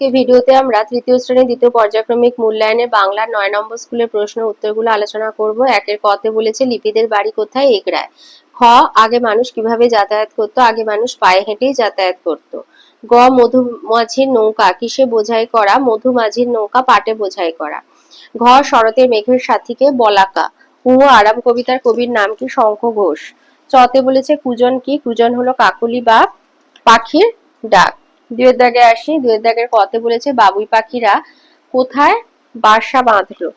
আজকে ভিডিওতে আমরা তৃতীয় শ্রেণির দ্বিতীয় পর্যায়ক্রমিক মূল্যায়নের বাংলার নয় নম্বর স্কুলের প্রশ্ন উত্তরগুলো আলোচনা করব। একের কতে বলেছে, লিপিদের বাড়ি কোথায়? এগড়ায়। খ, আগে মানুষ কীভাবে যাতায়াত করত? আগে মানুষ পায়ে হেঁটেই যাতায়াত করত। গ, মধুমাঝির নৌকা, কিসে বোঝাই করা? মধুমাঝির নৌকা পাটে বোঝাই করা। ঘ, শরতের মেঘের সাথীকে বলাকা। হু আরাম কবিতার কবির নাম কি? শঙ্খ ঘোষ। চতে বলেছে, কুজন কি? কুজন হলো কাকলি বা পাখির ডাক। দুয়ের দাগে আসি, দুয়ের দাগের কতে বলেছে, বাবুই পাখিরা কোথায় বাসা বাঁধলো?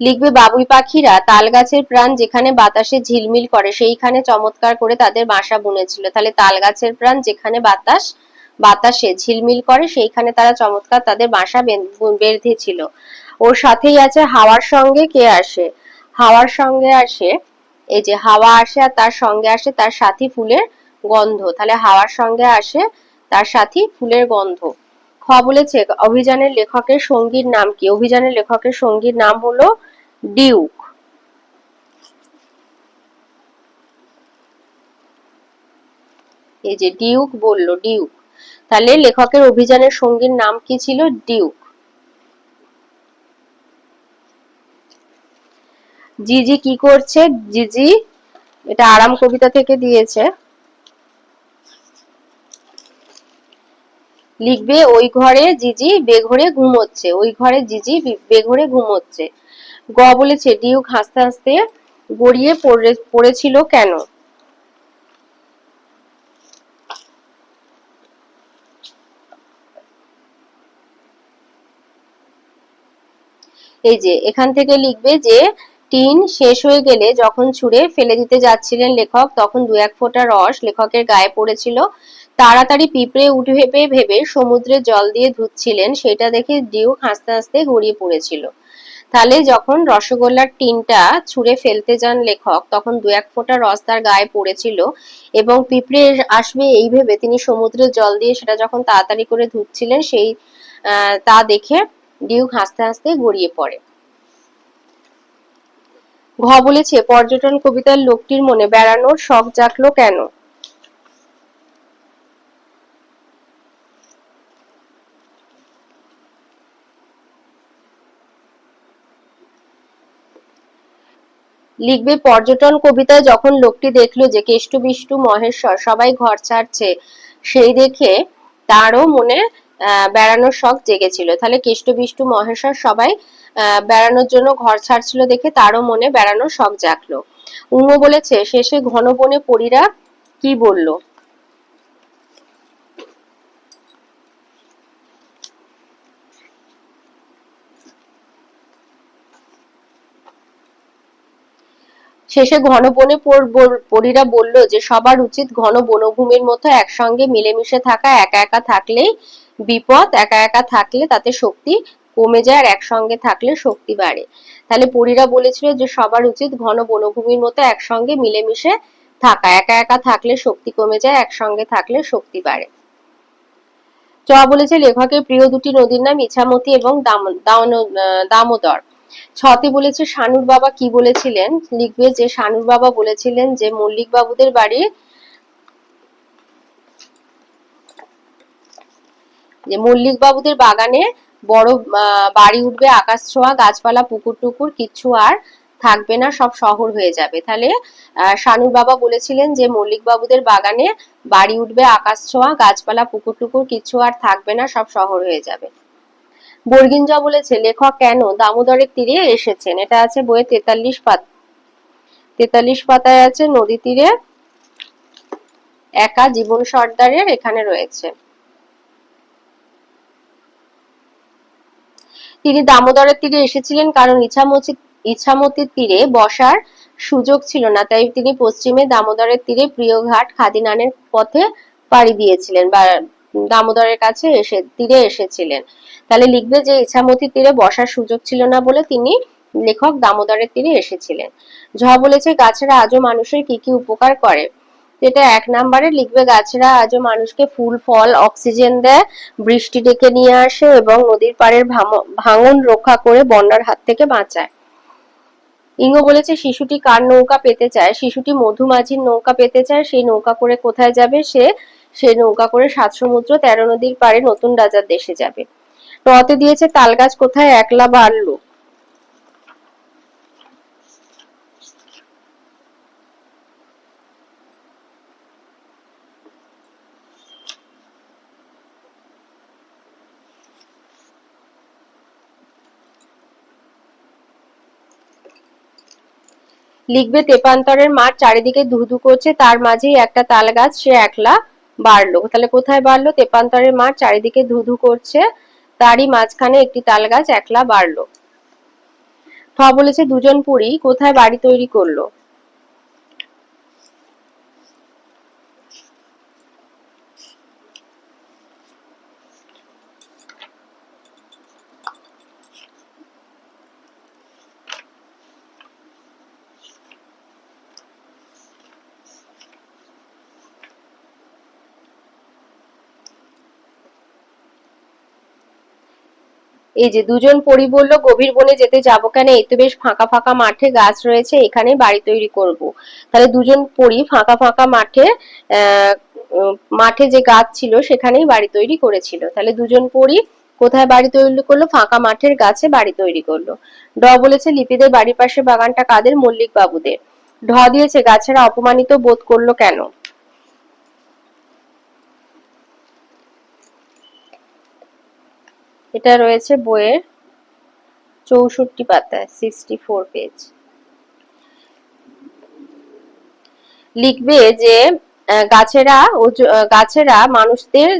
লিখবে, বাবুই পাখিরা তাল গাছের প্রাণ যেখানে বাতাসে ঝিলমিল করে, সেইখানে চমৎকার করে তাদের বাসা বুনেছিল। তাহলে তাল গাছের প্রাণ যেখানে বাতাস, বাতাসে ঝিলমিল করে, সেইখানে তারা চমৎকার তাদের বাসা বেঁধেছিল। ওর সাথেই আছে হাওয়ার সঙ্গে কে আসে? হাওয়ার সঙ্গে আসে, এই যে হাওয়া আসে আর তার সঙ্গে আসে তার সাথী ফুলের গন্ধ। তাহলে হাওয়ার সঙ্গে আসে তার সাথী ফুলের গন্ধ। খ বলেছে, অভিযানের লেখকের সঙ্গীর নাম কি? অভিযানের লেখকের সঙ্গীর নাম হলো ডিউক। এই যে ডিউক বলল, ডিউক। তাহলে লেখকের অভিযানের সঙ্গীর নাম কি ছিল? ডিউক। জিজি কি করছে? জিজি, এটা আরাম কবিতা থেকে দিয়েছে। লিখবে, ওই ঘরে জিজি বেঘরে ঘুমোচ্ছে, ওই ঘরে জিজি বেঘরে ঘুমোচ্ছে। গ বলেছে, ডিউক হাসতে হাসতে গড়িয়ে পড়েছিল কেন? এই যে, এখান থেকে লিখবে যে টিন শেষ হয়ে গেলে যখন ছুঁড়ে ফেলে দিতে যাচ্ছিলেন লেখক, তখন দু এক ফোঁটা রস লেখকের গায়ে পড়েছিল। তাড়াতাড়ি পিঁপড়ে উঠে ভেবে ভেবে সমুদ্রে জল দিয়ে ধুচ্ছিলেন, সেটা দেখে ডিউ হাসতে হাসতে গড়িয়ে পড়েছিল। তাহলে যখন রসগোল্লার টিনটা ছুঁড়ে ফেলতে যান লেখক, তখন দু এক ফোঁটা রস তার গায়ে পড়েছিল এবং পিঁপড়ে আসবে এই ভেবে তিনি সমুদ্রের জল দিয়ে সেটা যখন তাড়াতাড়ি করে ধুচ্ছিলেন, সেই তা দেখে ডিউক হাসতে হাসতে গড়িয়ে পড়ে। ঘ বলেছে, পর্যটন কবিতার লোকটির মনে বেড়ানোর শখ জাগলো কেন? লিখবে, পর্যটন কবিতায় যখন লোকটি দেখল যে কেষ্ট বিষ্টু মহেশ্বর সবাই ঘর ছাড়ছে, সেই দেখে তারও মনে বেড়ানোর শখ জেগেছিল। তাহলে কেষ্ট, বিষ্টু, মহেশ্বর সবাই বেড়ানোর জন্য ঘর ছাড়ছিল দেখে তারও মনে বেড়ানোর শখ জাগলো। উমো বলেছে, শেষে ঘন বনে পরীরা কি বলল? শেষে ঘন বনে পরীরা বলল যে, সবার উচিত ঘন বনভূমির মতো একসঙ্গে মিলেমিশে থাকা, একা একা থাকলেই বিপদ, একা একা থাকলে তাতে শক্তি কমে যায় আর একসঙ্গে থাকলে শক্তি বাড়ে। তাহলে পরীরা বলেছিল যে সবার উচিত ঘন বনভূমির মতো একসঙ্গে মিলেমিশে থাকা। একা একা থাকলে শক্তি কমে যায়, একসঙ্গে থাকলে শক্তি বাড়ে। চ বলেছে লেখকের প্রিয় দুটি নদীর নাম ইছামতি এবং দামোদর। ছতে বলেছে শানুর বাবা কি বলেছিলেন? লিখবে যে শানুর বাবা বলেছিলেন যে মল্লিক বাবুদের বাড়ি যে মল্লিক বাবুদের বাগানে বড় বাড়ি উঠবে, আকাশ ছোঁয়া, গাছপালা, পুকুর টুকুর, কিচ্ছু আর থাকবে না, সব শহর হয়ে যাবে। তাহলে শানুর বাবা বলেছিলেন যে মল্লিক বাবুদের বাগানে বাড়ি উঠবে, আকাশ ছোঁয়া, গাছপালা, পুকুর টুকুর, কিচ্ছু আর থাকবে না, সব শহর হয়ে যাবে। বর্গিঞ্জা বলেছে, লেখক কেন? দামোদরের তীরে এসেছেন। এটা আছে বইয়ে তেতাল্লিশ পাত, তেতাল্লিশ পাতায় আছে, নদী তীরে একা জীবন সর্দারের এখানে রয়েছে। তিনি দামোদরের তীরে এসেছিলেন কারণ ইছামতি, ইছামতির তীরে বসার সুযোগ ছিল না, তাই তিনি পশ্চিমে দামোদরের তীরে প্রিয় ঘাট খাদিনানের পথে পাড়ি দিয়েছিলেন বা দামোদরের কাছে এসে, তীরে এসেছিলেন। তাহলে লিখবে যে ইছামতি তীরে বসার সুযোগ ছিল না বলে তিনি লেখক দামোদরের তীরে এসেছিলেন। ঝ বলেছে, গাছেরা আজও মানুষের কি কি উপকার করে? যেটা এক নাম্বারে লিখবে, গাছেরা আজও মানুষকে ফুল, ফল, অক্সিজেন দেয়, বৃষ্টি ডেকে নিয়ে আসে এবং নদীর পাড়ের ভাঙন রক্ষা করে বন্যার হাত থেকে বাঁচায়। ইঙ্গ বলেছে, শিশুটি কার নৌকা পেতে চায়? শিশুটি মধুমাঝির নৌকা পেতে চায়, সেই নৌকা করে কোথায় যাবে? সে সেই নৌকা করে সাত সমুদ্র, তেরো নদীর পাড়ে নতুন রাজার দেশে যাবে। রতে দিয়েছে তাল গাছ কোথায়? একলা বাড়লো। লিখবে, তেপান্তরের মাঠ চারিদিকে ধুধু করছে, তার মাঝেই একটা তাল গাছ সে একলা বাড়লো। তাহলে কোথায় বাড়লো? তেপান্তরের মাঠ চারিদিকে ধুধু করছে, তারই মাঝখানে একটি তাল গাছ একলা বাড়লো। ঠ বলেছে দুজন পুরী, কোথায় বাড়ি তৈরি করল? এই যে দুজন পরি বলল, গভীর বনে যেতে যাব কেন? এই তো বেশ ফাঁকা ফাঁকা মাঠে গাছ রয়েছে, এখানে বাড়ি তৈরি করব। তাহলে দুজন পরি ফাঁকা ফাঁকা মাঠে মাঠে যে গাছ ছিল সেখানেই বাড়ি তৈরি করেছিল। তাহলে দুজন পরি কোথায় বাড়ি তৈরি করল? ফাঁকা মাঠের গাছে বাড়ি তৈরি করল। ড বলেছে, লিপিদের বাড়ির পাশে বাগানটা কাদের? মল্লিক বাবুদের ঢ দিয়েছে, গাছেরা অপমানিত বোধ করল কেন? এটা রয়েছে বইয়ের চৌষট্টি পাতায় সিক্সটি ফোর পেজ লিখবে যে গাছেরা গাছেরা মানুষদের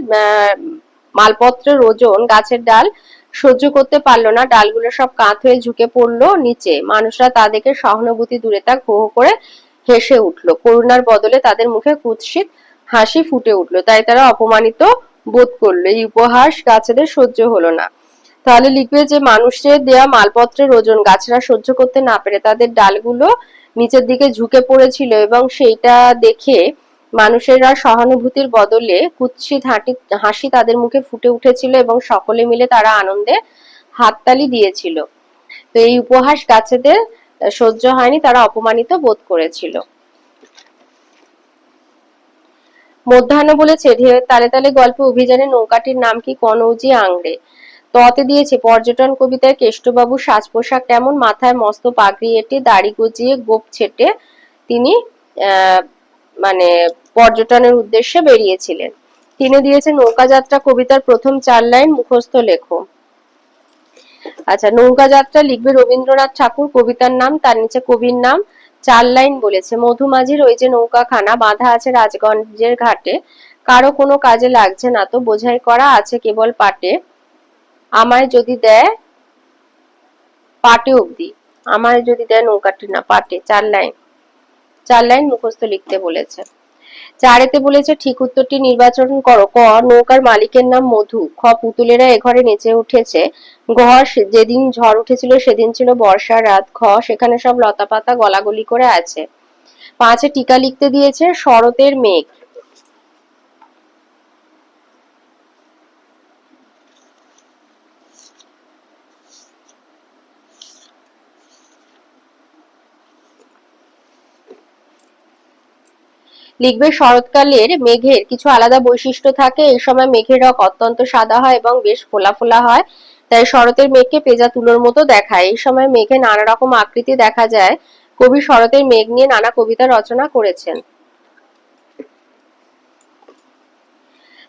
মালপত্রের ওজন গাছের ডাল সহ্য করতে পারল না। ডালগুলো সব কাঁত হয়ে ঝুঁকে পড়ল নিচে। মানুষরা তাদেরকে সহানুভূতি দূরে তাক হো করে হেসে উঠল। করুণার বদলে তাদের মুখে কুৎসিত হাসি ফুটে উঠল। তাই তারা অপমানিত বোধ করল এই উপহাস গাছেদের সহ্য হলো না। তাহলে লিখবে যে, মানুষের দেয়া মালপত্রের ওজন গাছেরা সহ্য করতে না পেরে তাদের ডালগুলো নিচের দিকে ঝুঁকে পড়েছিল এবং সেইটা দেখে মানুষেরা সহানুভূতির বদলে কুৎসিত হাঁটি, হাসি তাদের মুখে ফুটে উঠেছিল এবং সকলে মিলে তারা আনন্দে হাততালি দিয়েছিল। তো এই উপহাস গাছেদের সহ্য হয়নি, তারা অপমানিত বোধ করেছিল। মধ্যাহ্ন বলেছে, ঢেউ তালে তালে গল্প অভিযানে নৌকাটির নাম কি কনৌজি আংড়ে? ততে দিয়েছে, পর্যটন কবিতায় কেষ্টবাবু সাজ পোশাক কেমন, মাথায় মস্ত পাগড়ি এঁটে দাড়ি গজিয়ে গোপ ছেটে তিনি মানে পর্যটনের উদ্দেশ্যে বেরিয়েছিলেন। তিনি দিয়েছে নৌকা যাত্রা কবিতার প্রথম চার লাইন মুখস্থ লেখো। আচ্ছা নৌকা যাত্রা লিখবে রবীন্দ্রনাথ ঠাকুর, কবিতার নাম, তার নিচে কবির নাম চার লাইন বলেছে, মধুমাঝির ওই যে নৌকাখানা বাঁধা আছে রাজগঞ্জের ঘাটে, কারও কোনো কাজে লাগছে না তো বোঝাই করা আছে কেবল পাটে, আমায় যদি দেয় পাটে অবধি, আমায় যদি দেয় নৌকাটি না, পাটে, চার লাইন চার লাইন মুখস্থ লিখতে বলেছে। চারেতে বলেছে, ঠিক উত্তরটি নির্বাচন করো। ক, নৌকার মালিকের নাম মধু। খ, পুতুলেরা এ ঘরে নেচে উঠেছে। ঘ যেদিন ঝড় উঠেছিল, সেদিন ছিল বর্ষার রাত। খ, সেখানে সব লতা পাতা গলাগলি করে আছে। পাঁচে টিকা লিখতে দিয়েছে, শরতের মেঘ। লিখবে শরৎকালের মেঘের। কিছু আলাদা বৈশিষ্ট্য থাকে, এই সময় মেঘের রক অত্যন্ত সাদা হয় এবং বেশ ফোলা ফোলা হয়, তাই শরতের মেঘকে পেজা তুলোর মতো দেখায়। এই সময় মেঘে নানা রকম আকৃতি দেখা যায়। কবি শরতের মেঘ নিয়ে নানা কবিতা রচনা করেছেন।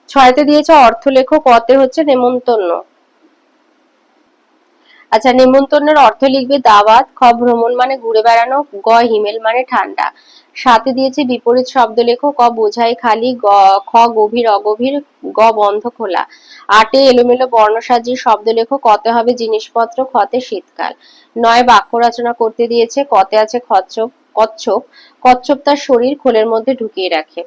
ছয়তে দিয়েছে অর্থলেখ কতে হচ্ছে নেমন্তন্ন। আচ্ছা নেমন্তন্নের অর্থ লিখবে দাওয়াত খ ভ্রমণ মানে ঘুরে বেড়ানো গ হিমেল মানে ঠান্ডা। সাথে দিয়েছে বিপরীত শব্দ লেখো, ক বোঝাই খালি, গ, খ গভীর, অগভীর, গ বন্ধ, খোলা। আটে এলোমেলো বর্ণসাজির শব্দ লেখো, কতে হবে জিনিসপত্র খতে শীতকাল। নয় বাক্য রচনা করতে দিয়েছে, কতে আছে কচ্ছপ কচ্ছপ। কচ্ছপ তার শরীর খোলের মধ্যে ঢুকিয়ে রাখে।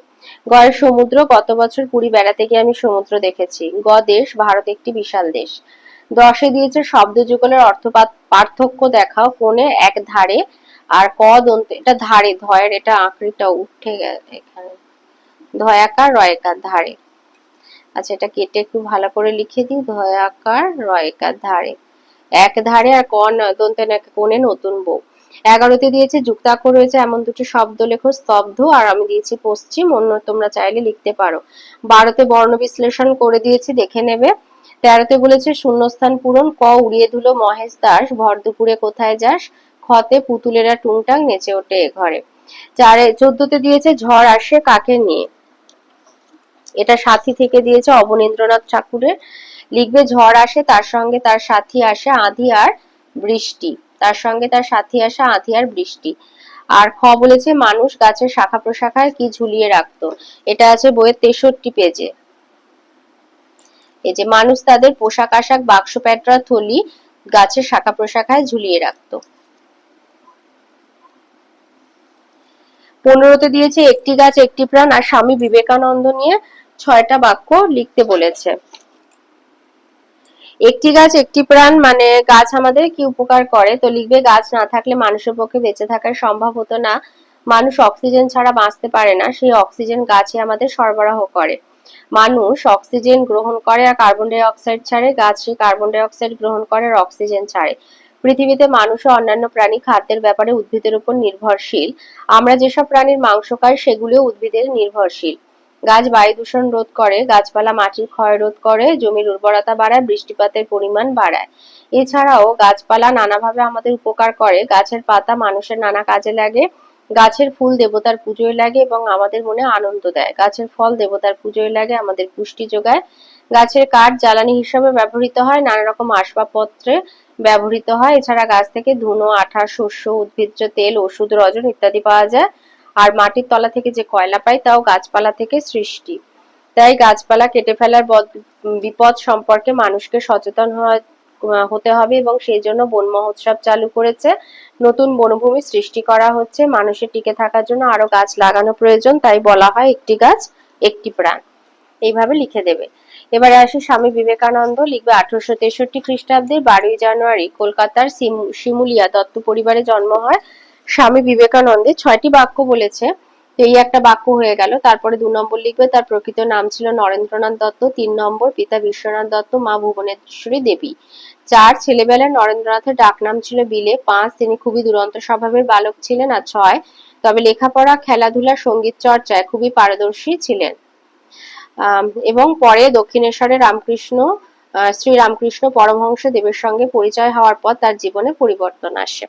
গয়ের সমুদ্র, গত বছর পুরী বেড়াতে গিয়ে আমি সমুদ্র দেখেছি। গ দেশ, ভারত একটি বিশাল দেশ। দশে দিয়েছে শব্দ যুগলের অর্থ পার্থক্য দেখাও কোনে এক ধারে আর ক দন্ত এটা ধারে, ধয়ের এটা আঁকড়িটা উঠে এখানে। ধয়াকার, রয়কার, ধারে। আচ্ছা এটা কেটে একটু ভালো করে লিখে দিই। ধয়াকার, রয়কার, ধারে। এক ধারে আর ক দন্তে কোনে নতুন বউ। এগারোতে দিয়েছে যুক্তাক্ষর রয়েছে এমন দুটি শব্দ লেখো, স্তব্ধ, আর আমি দিয়েছি পশ্চিম। অন্য তোমরা চাইলে লিখতে পারো। বারোতে বর্ণ বিশ্লেষণ করে দিয়েছি, দেখে নেবে। তেরোতে বলেছে, শূন্যস্থান পূরণ, ক উড়িয়ে ধুলো মহেশ দাস, ভর দুপুরে কোথায় যাস? খতে পুতুলেরা টুংটাং নেচে ওঠে ঘরে। চারে, চোদ্দতে দিয়েছে, ঝড় আসে কাকে নিয়ে? এটা সাথী থেকে দিয়েছে অবনীন্দ্রনাথ ঠাকুরের। লিখবে, ঝড় আসে, তার সঙ্গে তার সাথী আসে আঁধি আর বৃষ্টি। তার সঙ্গে তার সাথী আসে আঁধি আর বৃষ্টি। আর খ বলেছে, মানুষ গাছের শাখা প্রশাখায় কি ঝুলিয়ে রাখতো? এটা আছে বইয়ের তেষট্টি পেজে। এই যে মানুষ তাদের পোশাক আশাক, বাক্স, প্যাটরা, থলি, গাছের শাখা প্রশাখায় ঝুলিয়ে রাখতো। পনেরোতে দিয়েছে, একটি গাছ, একটি প্রাণ। আর স্বামী বিবেকানন্দ নিয়ে ছয়টা বাক্য লিখতে বলেছে। একটি গাছ, একটি প্রাণ মানে গাছ আমাদের কি উপকার করে? তো লিখবে, গাছ না থাকলে মানুষের পক্ষে বেঁচে থাকার সম্ভব হতো না। মানুষ অক্সিজেন ছাড়া বাঁচতে পারে না। সেই অক্সিজেন গাছে আমাদের সরবরাহ করে। মানুষ অক্সিজেন গ্রহণ করে আর কার্বন ডাই অক্সাইড ছাড়ে, গাছ কার্বন ডাই অক্সাইড গ্রহণ করে আর অক্সিজেন ছাড়ে। পৃথিবীতে মানুষ ও অন্যান্য প্রাণী খাদ্যের ব্যাপারে উদ্ভিদের উপর নির্ভরশীল। আমরা যেসব প্রাণীর মাংস খাই, সেগুলিও উদ্ভিদের নির্ভরশীল। গাছ বায়ু দূষণ রোধ করে, গাছপালা মাটির ক্ষয় রোধ করে, জমির উর্বরতা বাড়ায়, বৃষ্টিপাতের পরিমাণ বাড়ায়। এছাড়াও গাছপালা নানাভাবে আমাদের উপকার করে, গাছের পাতা মানুষের নানা কাজে লাগে। গাছের ফুল দেবতার পুজোয় লাগে এবং আমাদের মনে আনন্দ দেয়। গাছের ফল দেবতার পুজোয় লাগে, আমাদের পুষ্টি যোগায়। গাছের কাঠ জ্বালানি হিসাবে ব্যবহৃত হয়, নানা রকম আসবাবপত্রে ব্যবহৃত হয়। এছাড়া গাছ থেকে ধুনো, আঠা, শস্য, উদ্ভিজ্জ, তেল, ওষুধ, রজন ইত্যাদি পাওয়া যায়। আর মাটির তলা থেকে যে কয়লা পাই, তাও গাছপালা থেকে সৃষ্টি। তাই গাছপালা কেটে ফেলার বিপদ সম্পর্কে মানুষকে সচেতন হতে হবে এবং সেই জন্য বন মহোৎসব চালু করেছে। নতুন বনভূমি সৃষ্টি করা হচ্ছে। মানুষের টিকে থাকার জন্য আরও গাছ লাগানো প্রয়োজন, তাই বলা হয় একটি গাছ, একটি প্রাণ। এইভাবে লিখে দেবে। এবারে আসি স্বামী বিবেকানন্দ, লিখবে আঠারোশো তেষট্টি খ্রিস্টাব্দের বারোই জানুয়ারি, কলকাতার শিমুলিয়া দত্ত পরিবারে জন্ম হয়। স্বামী বিবেকানন্দের ছয়টি বাক্য বলেছে। এই একটা বাক্য হয়ে গেল। তারপরে দু নম্বর লিখবে, তার প্রকৃত নাম ছিল নরেন্দ্রনাথ দত্ত, তিন নম্বর পিতা বিশ্বনাথ দত্ত, মা ভুবনেশ্বরী দেবী। চার, ছেলেবেলায় নরেন্দ্রনাথের ডাকনাম ছিল বিলে। পাঁচ, তিনি খুবই দুরন্ত স্বভাবের বালক ছিলেন। আর ছয়, তবে লেখাপড়া, খেলাধুলা, সংগীত চর্চায় খুবই পারদর্শী ছিলেন। এবং পরে দক্ষিণেশ্বরে রামকৃষ্ণ শ্রী রামকৃষ্ণ পরমহংস দেবের সঙ্গে পরিচয় হওয়ার পর তার জীবনে পরিবর্তন আসে।